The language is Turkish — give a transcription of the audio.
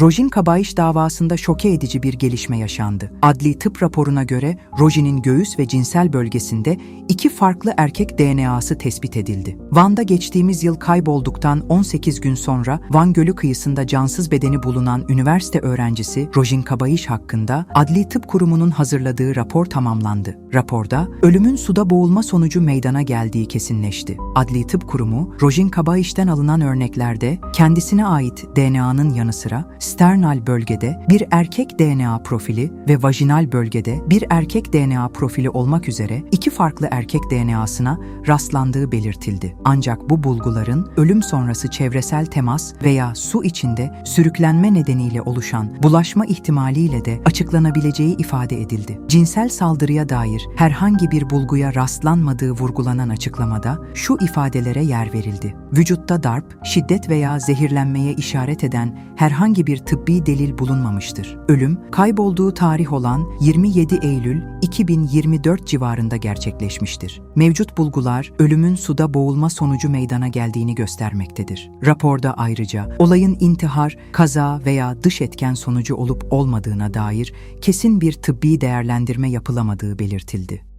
Rojin Kabayiş davasında şoke edici bir gelişme yaşandı. Adli tıp raporuna göre Rojin'in göğüs ve cinsel bölgesinde iki farklı erkek DNA'sı tespit edildi. Van'da geçtiğimiz yıl kaybolduktan 18 gün sonra Van Gölü kıyısında cansız bedeni bulunan üniversite öğrencisi Rojin Kabayiş hakkında Adli Tıp Kurumu'nun hazırladığı rapor tamamlandı. Raporda ölümün suda boğulma sonucu meydana geldiği kesinleşti. Adli Tıp Kurumu, Rojin Kabayiş'ten alınan örneklerde kendisine ait DNA'nın yanı sıra sternal bölgede bir erkek DNA profili ve vajinal bölgede bir erkek DNA profili olmak üzere iki farklı erkek DNA'sına rastlandığı belirtildi. Ancak bu bulguların ölüm sonrası çevresel temas veya su içinde sürüklenme nedeniyle oluşan bulaşma ihtimaliyle de açıklanabileceği ifade edildi. Cinsel saldırıya dair herhangi bir bulguya rastlanmadığı vurgulanan açıklamada şu ifadelere yer verildi. Vücutta darp, şiddet veya zehirlenmeye işaret eden herhangi bir tıbbi delil bulunmamıştır. Ölüm, kaybolduğu tarih olan 27 Eylül 2024 civarında gerçekleşmiştir. Mevcut bulgular ölümün suda boğulma sonucu meydana geldiğini göstermektedir. Raporda ayrıca olayın intihar, kaza veya dış etken sonucu olup olmadığına dair kesin bir tıbbi değerlendirme yapılamadığı belirtildi.